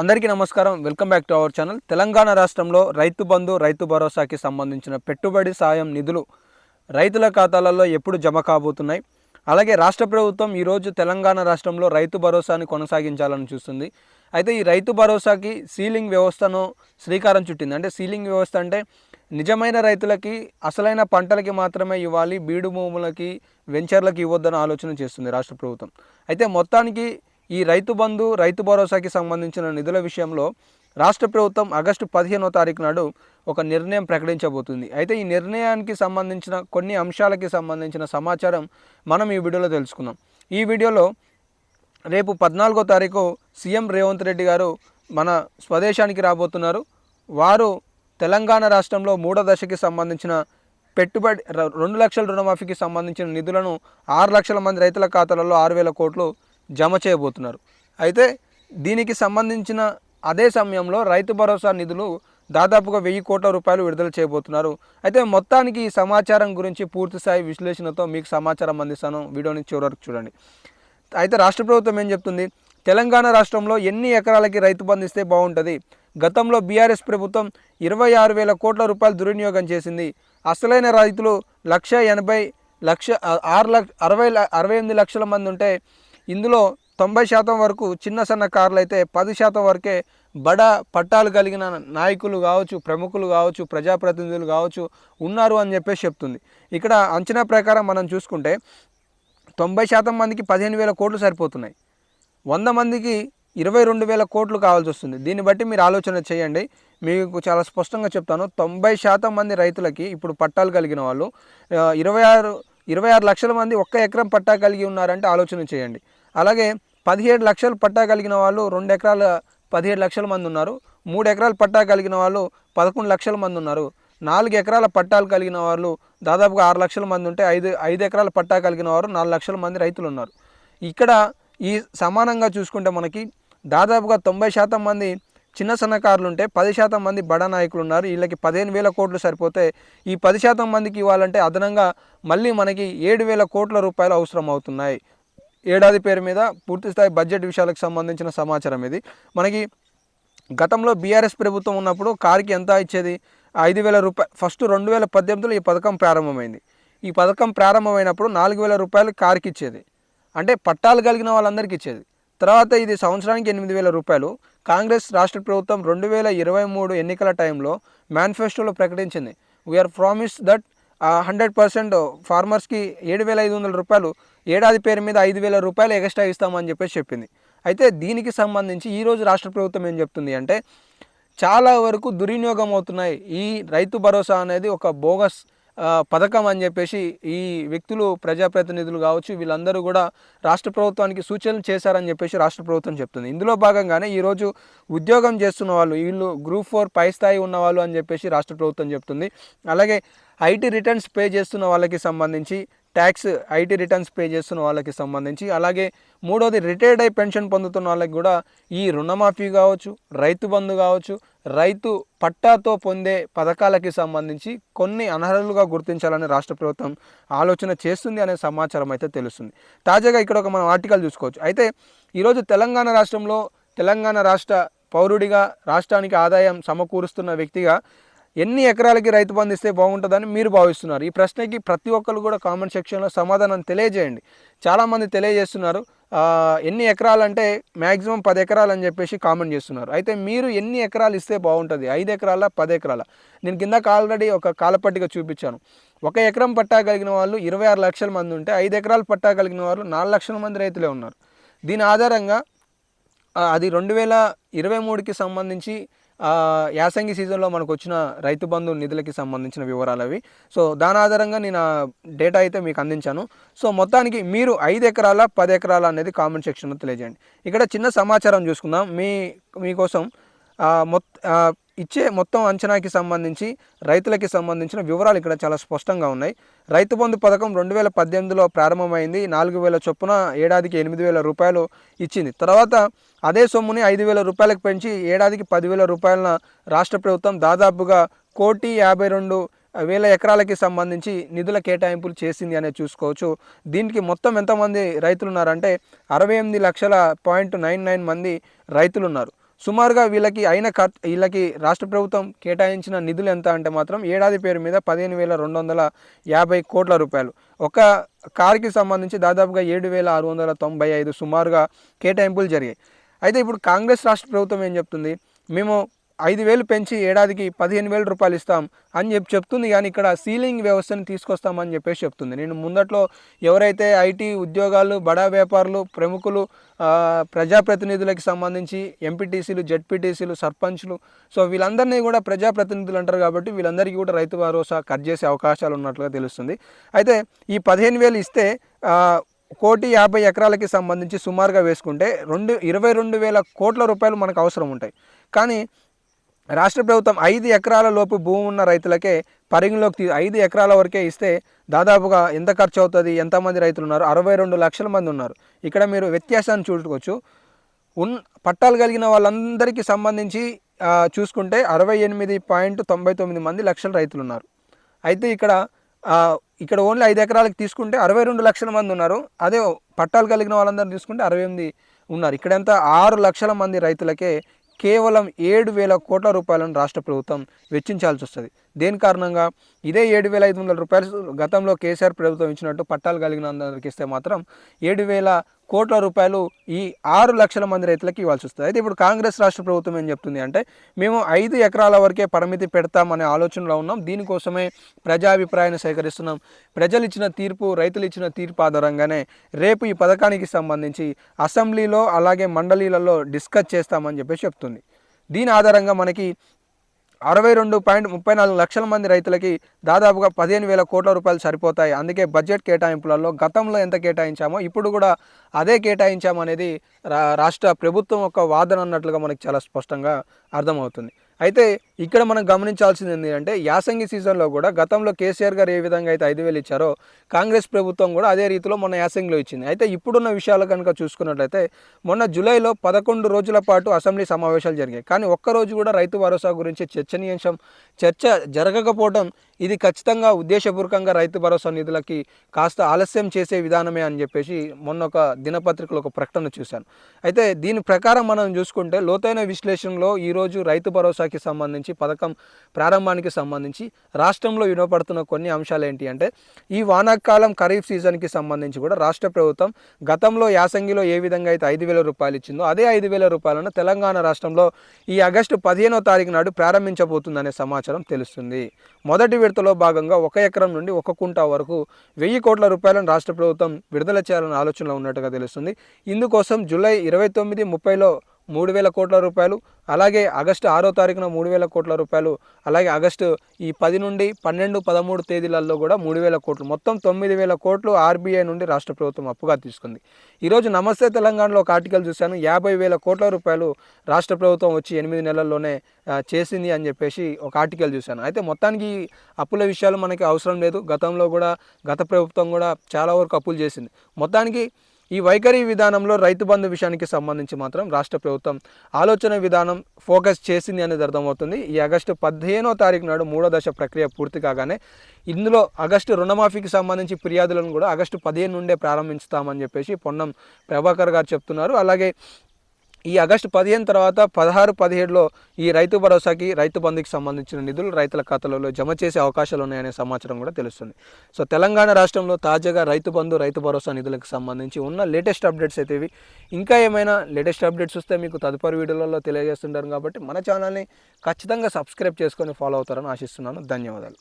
అందరికీ నమస్కారం. Welcome back to our channel. Telangana రాష్ట్రంలో రైతు బంధు రైతు భరోసాకి సంబంధించిన పెట్టుబడి సాయం నిధులు రైతుల ఖాతాలలో ఎప్పుడు జమ కాబోతున్నాయి? అలాగే రాష్ట్ర ప్రభుత్వం ఈరోజు తెలంగాణ రాష్ట్రంలో రైతు భరోసాని కొనసాగించాలని చూస్తుంది. అయితే ఈ రైతు భరోసాకి సీలింగ్ వ్యవస్థను శ్రీకారం చుట్టింది. అంటే సీలింగ్ వ్యవస్థ అంటే నిజమైన రైతులకి అసలైన పంటలకి మాత్రమే ఇవ్వాలి బీడు భూములకి వెంచర్లకి ఇవ్వద్దని ఆలోచన చేస్తుంది రాష్ట్ర ప్రభుత్వం. అయితే మొత్తానికి ఈ రైతు బంధు రైతు భరోసాకి సంబంధించిన నిధుల విషయంలో రాష్ట్ర ప్రభుత్వం ఆగస్టు పదిహేనో తారీఖు నాడు ఒక నిర్ణయం ప్రకటించబోతుంది. అయితే ఈ నిర్ణయానికి సంబంధించిన కొన్ని అంశాలకి సంబంధించిన సమాచారం మనం ఈ వీడియోలో తెలుసుకుందాం. ఈ వీడియోలో రేపు పద్నాలుగో తారీఖు సీఎం రేవంత్ రెడ్డి గారు మన స్వదేశానికి రాబోతున్నారు. వారు తెలంగాణ రాష్ట్రంలో మూడో దశకి సంబంధించిన పెట్టుబడి ర- రెండు లక్షల రుణమాఫీకి సంబంధించిన నిధులను ఆరు లక్షల మంది రైతుల ఖాతాలలో ఆరు వేల కోట్లు జమ చేయబోతున్నారు. అయితే దీనికి సంబంధించిన అదే సమయంలో రైతు భరోసా నిధులు దాదాపుగా వెయ్యి కోట్ల రూపాయలు విడుదల చేయబోతున్నారు. అయితే మొత్తానికి ఈ సమాచారం గురించి పూర్తిస్థాయి విశ్లేషణతో మీకు సమాచారం అందిస్తాను. వీడియోని చివరకు చూడండి. అయితే రాష్ట్ర ప్రభుత్వం ఏం చెప్తుంది? తెలంగాణ రాష్ట్రంలో ఎన్ని ఎకరాలకి రైతు బంధిస్తే బాగుంటుంది? గతంలో బీఆర్ఎస్ ప్రభుత్వం ఇరవై ఆరు వేల కోట్ల రూపాయలు దుర్వినియోగం చేసింది. అసలైన రైతులు లక్ష ఎనభై లక్ష ఆరు లక్ష అరవై ల- అరవై ఎనిమిది లక్షల మంది ఉంటే ఇందులో తొంభై శాతం వరకు చిన్న సన్న కార్లు అయితే పది శాతం వరకే బడ పట్టాలు కలిగిన నాయకులు కావచ్చు ప్రముఖులు కావచ్చు ప్రజాప్రతినిధులు కావచ్చు ఉన్నారు అని చెప్పేసి చెప్తుంది. ఇక్కడ అంచనా ప్రకారం మనం చూసుకుంటే తొంభై శాతం మందికి పదిహేను వేల కోట్లు సరిపోతున్నాయి. వంద మందికి ఇరవై రెండు వేల కోట్లు కావాల్సి వస్తుంది. దీన్ని బట్టి మీరు ఆలోచన చేయండి. మీకు చాలా స్పష్టంగా చెప్తాను. తొంభై శాతం మంది రైతులకి ఇప్పుడు పట్టాలు కలిగిన వాళ్ళు ఇరవై ఆరు ఇరవై ఆరు లక్షల మంది ఒక్క ఎకరం పట్టా కలిగి ఉన్నారంటే ఆలోచన చేయండి. అలాగే పదిహేడు లక్షలు పట్టా కలిగిన వాళ్ళు రెండు ఎకరాల పదిహేడు లక్షల మంది ఉన్నారు. మూడు ఎకరాల పట్టా కలిగిన వాళ్ళు పదకొండు లక్షల మంది ఉన్నారు. నాలుగు ఎకరాల పట్టాలు కలిగిన వాళ్ళు దాదాపుగా ఆరు లక్షల మంది ఉంటే ఐదు ఐదు ఎకరాల పట్టా కలిగిన వారు నాలుగు లక్షల మంది రైతులు ఉన్నారు. ఇక్కడ ఈ సమానంగా చూసుకుంటే మనకి దాదాపుగా తొంభై శాతం మంది చిన్న సన్నకారులు ఉంటే పది శాతం మంది బడా నాయకులు ఉన్నారు. వీళ్ళకి పదిహేను వేల కోట్లు సరిపోతే ఈ పది శాతం మందికి ఇవ్వాలంటే అదనంగా మళ్ళీ మనకి ఏడు వేల కోట్ల రూపాయలు అవసరం అవుతున్నాయి ఏడాది పేరు మీద పూర్తిస్థాయి బడ్జెట్ విషయాలకు సంబంధించిన సమాచారం ఇది. మనకి గతంలో బీఆర్ఎస్ ప్రభుత్వం ఉన్నప్పుడు కారుకి ఎంత ఇచ్చేది? ఐదు వేల రూపాయలు ఫస్ట్ రెండు వేల పద్దెనిమిదిలో ఈ పథకం ప్రారంభమైంది. ఈ పథకం ప్రారంభమైనప్పుడు నాలుగు వేల రూపాయలు కారుకి ఇచ్చేది. అంటే పట్టాలు కలిగిన వాళ్ళందరికీ ఇచ్చేది. తర్వాత ఇది సంవత్సరానికి ఎనిమిది వేల రూపాయలు. కాంగ్రెస్ రాష్ట్ర ప్రభుత్వం రెండు వేల ఇరవై మూడు ఎన్నికల టైంలో మేనిఫెస్టోలో ప్రకటించింది. We are promise that hundred percent ఫార్మర్స్కి ఏడు వేల ఐదు వందల రూపాయలు ఏడాది పేరు మీద ఐదు వేల రూపాయలు ఎక్స్ట్రా ఇస్తామని చెప్పేసి చెప్పింది. అయితే దీనికి సంబంధించి ఈరోజు రాష్ట్ర ప్రభుత్వం ఏం చెప్తుంది అంటే చాలా వరకు దుర్వినియోగం అవుతున్నాయి ఈ రైతు భరోసా అనేది ఒక బోగస్ పథకం అని చెప్పేసి ఈ వ్యక్తులు ప్రజాప్రతినిధులు కావచ్చు వీళ్ళందరూ కూడా రాష్ట్ర ప్రభుత్వానికి సూచనలు చేశారని చెప్పేసి రాష్ట్ర ప్రభుత్వం చెప్తుంది. ఇందులో భాగంగానే ఈరోజు ఉద్యోగం చేస్తున్న వాళ్ళు వీళ్ళు గ్రూప్ ఫోర్ పై స్థాయి ఉన్నవాళ్ళు అని చెప్పేసి రాష్ట్ర ప్రభుత్వం చెప్తుంది. అలాగే ఐటీ రిటర్న్స్ పే చేస్తున్న వాళ్ళకి సంబంధించి ట్యాక్స్ ఐటీ రిటర్న్స్ పే చేస్తున్న వాళ్ళకి సంబంధించి అలాగే మూడోది రిటైర్డ్ అయి పెన్షన్ పొందుతున్న వాళ్ళకి కూడా ఈ రుణమాఫీ కావచ్చు రైతు బంధు కావచ్చు రైతు పట్టాతో పొందే పథకాలకి సంబంధించి కొన్ని అనర్హులుగా గుర్తించాలని రాష్ట్ర ప్రభుత్వం ఆలోచన చేస్తుంది అనే సమాచారం అయితే తెలుస్తుంది. తాజాగా ఇక్కడ ఒక మనం ఆర్టికల్ చూసుకోవచ్చు. అయితే ఈరోజు తెలంగాణ రాష్ట్రంలో తెలంగాణ రాష్ట్ర పౌరుడిగా రాష్ట్రానికి ఆదాయం సమకూరుస్తున్న వ్యక్తిగా ఎన్ని ఎకరాలకి రైతు బంధు ఇస్తే బాగుంటుందని మీరు భావిస్తున్నారు. ఈ ప్రశ్నకి ప్రతి ఒక్కరు కూడా కామెంట్ సెక్షన్లో సమాధానం తెలియజేయండి. చాలామంది తెలియజేస్తున్నారు ఎన్ని ఎకరాలంటే మ్యాక్సిమం పది ఎకరాలు అని చెప్పేసి కామెంట్ చేస్తున్నారు. అయితే మీరు ఎన్ని ఎకరాలు ఇస్తే బాగుంటుంది? ఐదు ఎకరాల పది ఎకరాల? నేను కిందకు ఆల్రెడీ ఒక కాలపట్టిక చూపించాను. ఒక ఎకరం పట్టా కలిగిన వాళ్ళు ఇరవై ఆరు లక్షల మంది ఉంటే ఐదు ఎకరాలు పట్టా కలిగిన వాళ్ళు నాలుగు లక్షల మంది రైతులే ఉన్నారు. దీని ఆధారంగా అది రెండు వేల ఇరవై మూడుకి సంబంధించి యాసంగి సీజన్లో మనకు వచ్చిన రైతు బంధు నిధులకి సంబంధించిన వివరాలు అవి సో దాని ఆధారంగా నేను డేటా అయితే మీకు అందించాను. సో మొత్తానికి మీరు ఐదు ఎకరాల పది ఎకరాల అనేది కామెంట్ సెక్షన్లో తెలియజేయండి. ఇక్కడ చిన్న సమాచారం చూసుకుందాం. మీ మీకోసం మొత్త ఇచ్చే మొత్తం అంచనాకి సంబంధించి రైతులకి సంబంధించిన వివరాలు ఇక్కడ చాలా స్పష్టంగా ఉన్నాయి. రైతు బంధు పథకం రెండు వేల పద్దెనిమిదిలో ప్రారంభమైంది. నాలుగు వేల చొప్పున ఏడాదికి ఎనిమిది వేల రూపాయలు ఇచ్చింది. తర్వాత అదే సొమ్ముని ఐదు వేల రూపాయలకు పెంచి ఏడాదికి పదివేల రూపాయలన రాష్ట్ర ప్రభుత్వం దాదాపుగా కోటి యాభై రెండు వేల ఎకరాలకి సంబంధించి నిధుల కేటాయింపులు చేసింది అనేది చూసుకోవచ్చు. దీనికి మొత్తం ఎంతమంది రైతులు ఉన్నారంటే అరవై ఎనిమిది లక్షల పాయింట్ నైన్ నైన్ మంది రైతులు ఉన్నారు సుమారుగా వీళ్ళకి అయిన ఖర్చు వీళ్ళకి రాష్ట్ర ప్రభుత్వం కేటాయించిన నిధులు ఎంత అంటే మాత్రం ఏడాది పేరు మీద పదిహేను వేల రెండు వందల యాభై కోట్ల రూపాయలు. ఒక కార్కి సంబంధించి దాదాపుగా ఏడు వేల ఆరు వందల తొంభై ఐదు సుమారుగా కేటాయింపులు జరిగాయి. అయితే ఇప్పుడు కాంగ్రెస్ రాష్ట్ర ప్రభుత్వం ఏం చెప్తుంది? మేము ఐదు వేలు పెంచి ఏడాదికి పదిహేను వేల రూపాయలు ఇస్తాం అని చెప్పి చెప్తుంది. కానీ ఇక్కడ సీలింగ్ వ్యవస్థను తీసుకొస్తామని చెప్పేసి చెప్తుంది. నేను ముందట్లో ఎవరైతే ఐటీ ఉద్యోగాలు బడా వ్యాపారులు ప్రముఖులు ఆ, ప్రజాప్రతినిధులకు సంబంధించి ఎంపీటీసీలు జెడ్పీటీసీలు సర్పంచ్లు సో వీళ్ళందరినీ కూడా ప్రజాప్రతినిధులు అంటారు కాబట్టి వీళ్ళందరికీ కూడా రైతు భరోసా కట్ చేసే అవకాశాలు ఉన్నట్లుగా తెలుస్తుంది. అయితే ఈ పదిహేను వేలు ఇస్తే కోటి యాభై ఎకరాలకి సంబంధించి సుమారుగా వేసుకుంటే రెండు ఇరవై రెండు వేల కోట్ల రూపాయలు మనకు అవసరం ఉంటాయి. కానీ రాష్ట్ర ప్రభుత్వం ఐదు ఎకరాల లోపు భూమి ఉన్న రైతులకే పరిగణలోకి తీ ఐదు ఎకరాల వరకే ఇస్తే దాదాపుగా ఎంత ఖర్చు అవుతుంది? ఎంతమంది రైతులు ఉన్నారు? అరవై రెండు లక్షల మంది ఉన్నారు. ఇక్కడ మీరు వ్యత్యాసాన్ని చూసుకోవచ్చు. ఉన్ పట్టాలు కలిగిన వాళ్ళందరికీ సంబంధించి చూసుకుంటే అరవై ఎనిమిది పాయింట్ తొంభై తొమ్మిది మంది లక్షల రైతులు ఉన్నారు. అయితే ఇక్కడ ఇక్కడ ఓన్లీ ఐదు ఎకరాలకు తీసుకుంటే అరవై రెండు లక్షల మంది ఉన్నారు. అదే పట్టాలు కలిగిన వాళ్ళందరూ తీసుకుంటే అరవై ఎనిమిది ఉన్నారు. ఇక్కడ ఎంత? ఆరు లక్షల మంది రైతులకే కేవలం ఏడు వేల కోట్ల రూపాయలను రాష్ట్ర ప్రభుత్వం వెచ్చించాల్సి వస్తుంది. దేని కారణంగా? ఇదే ఏడు వేల ఐదు వందల రూపాయలు గతంలో కేసీఆర్ ప్రభుత్వం ఇచ్చినట్టు పట్టాలు కలిగిన అందరికి ఇస్తే మాత్రం ఏడు వేల కోట్ల రూపాయలు ఈ ఆరు లక్షల మంది రైతులకు ఇవ్వాల్సి వస్తుంది. అయితే ఇప్పుడు కాంగ్రెస్ రాష్ట్ర ప్రభుత్వం ఏం చెప్తుంది అంటే మేము ఐదు ఎకరాల వరకే పరిమితి పెడతామనే ఆలోచనలో ఉన్నాం. దీనికోసమే ప్రజాభిప్రాయాన్ని సేకరిస్తున్నాం. ప్రజలు ఇచ్చిన తీర్పు రైతులు ఇచ్చిన తీర్పు ఆధారంగానే రేపు ఈ పథకానికి సంబంధించి అసెంబ్లీలో అలాగే మండలీలలో డిస్కస్ చేస్తామని చెప్పేసి చెప్తుంది. దీని ఆధారంగా మనకి అరవై రెండు పాయింట్ ముప్పై నాలుగు లక్షల మంది రైతులకి దాదాపుగా పదిహేను వేల కోట్ల రూపాయలు సరిపోతాయి. అందుకే బడ్జెట్ కేటాయింపులలో గతంలో ఎంత కేటాయించామో ఇప్పుడు కూడా అదే కేటాయించామనేది రా రాష్ట్ర ప్రభుత్వం యొక్క వాదన అన్నట్లుగా మనకి చాలా స్పష్టంగా అర్థమవుతుంది. అయితే ఇక్కడ మనం గమనించాల్సింది ఏంటంటే యాసంగి సీజన్లో కూడా గతంలో కేసీఆర్ గారు ఏ విధంగా అయితే ఐదు వేలు ఇచ్చారో కాంగ్రెస్ ప్రభుత్వం కూడా అదే రీతిలో మొన్న యాసంగిలో ఇచ్చింది. అయితే ఇప్పుడున్న విషయాలు కనుక చూసుకున్నట్లయితే మొన్న జూలైలో పదకొండు రోజుల పాటు అసెంబ్లీ సమావేశాలు జరిగాయి. కానీ ఒక్కరోజు కూడా రైతు భరోసా గురించి చర్చనీయాంశం చర్చ జరగకపోవడం ఇది ఖచ్చితంగా ఉద్దేశపూర్వకంగా రైతు భరోసా నిధులకి కాస్త ఆలస్యం చేసే విధానమే అని చెప్పేసి మొన్న ఒక దినపత్రికలో ఒక ప్రకటన చూశాను. అయితే దీని ప్రకారం మనం చూసుకుంటే లోతైన విశ్లేషణలో ఈరోజు రైతు భరోసా భరోసాకి సంబంధించి పథకం ప్రారంభానికి సంబంధించి రాష్ట్రంలో వినపడుతున్న కొన్ని అంశాలు ఏంటి అంటే ఈ వానాకాలం ఖరీఫ్ సీజన్కి సంబంధించి కూడా రాష్ట్ర ప్రభుత్వం గతంలో యాసంగిలో ఏ విధంగా అయితే ఐదు వేల రూపాయలు ఇచ్చిందో అదే ఐదు వేల రూపాయలను తెలంగాణ రాష్ట్రంలో ఈ ఆగస్టు పదిహేనో తారీఖు నాడు ప్రారంభించబోతుందనే సమాచారం తెలుస్తుంది. మొదటి విడతలో భాగంగా ఒక ఎకరం నుండి ఒక కుంటా వరకు వెయ్యి కోట్ల రూపాయలను రాష్ట్ర ప్రభుత్వం విడుదల చేయాలన్న ఆలోచనలో ఉన్నట్టుగా తెలుస్తుంది. ఇందుకోసం జూలై ఇరవై తొమ్మిది ముప్పైలో మూడు వేల కోట్ల రూపాయలు అలాగే ఆగస్టు ఆరో తారీఖున మూడు వేల కోట్ల రూపాయలు అలాగే ఆగస్టు ఈ పది నుండి పన్నెండు పదమూడు తేదీలలో కూడా మూడు వేల కోట్లు. మొత్తం తొమ్మిది వేల కోట్లు ఆర్బీఐ నుండి రాష్ట్ర ప్రభుత్వం అప్పుగా తీసుకుంది. ఈరోజు నమస్తే తెలంగాణలో ఒక ఆర్టికల్ చూశాను యాభై వేల కోట్ల రూపాయలు రాష్ట్ర ప్రభుత్వం వచ్చి ఎనిమిది నెలల్లోనే చేసింది అని చెప్పేసి ఒక ఆర్టికల్ చూశాను. అయితే మొత్తానికి అప్పుల విషయాలు మనకి అవసరం లేదు. గతంలో కూడా గత ప్రభుత్వం కూడా చాలా వరకు అప్పులు చేసింది. మొత్తానికి ఈ వైఖరి విధానంలో రైతు బంధు విషయానికి సంబంధించి మాత్రం రాష్ట్ర ప్రభుత్వం ఆలోచన విధానం ఫోకస్ చేసింది అనేది అర్థమవుతుంది. ఈ ఆగస్టు పదిహేనో తారీఖు నాడు మూడో దశ ప్రక్రియ పూర్తి కాగానే ఇందులో ఆగస్టు రుణమాఫీకి సంబంధించి ఫిర్యాదులను కూడా ఆగస్టు పదిహేను నుండే ప్రారంభించుతామని చెప్పేసి పొన్నం ప్రభాకర్ గారు చెప్తున్నారు. అలాగే ఈ ఆగస్టు పదిహేను తర్వాత పదహారు పదిహేడులో ఈ రైతు భరోసాకి రైతు బంధుకి సంబంధించిన నిధులు రైతుల ఖాతాలలో జమ చేసే అవకాశాలు ఉన్నాయనే సమాచారం కూడా తెలుస్తుంది. సో తెలంగాణ రాష్ట్రంలో తాజాగా రైతు బంధు రైతు భరోసా నిధులకు సంబంధించి ఉన్న లేటెస్ట్ అప్డేట్స్ అయితే ఇవి. ఇంకా ఏమైనా లేటెస్ట్ అప్డేట్స్ వస్తే మీకు తదుపరి వీడియోలలో తెలియజేస్తుంటారు కాబట్టి మన ఛానల్ని ఖచ్చితంగా సబ్స్క్రైబ్ చేసుకొని ఫాలో అవుతారని ఆశిస్తున్నాను. ధన్యవాదాలు.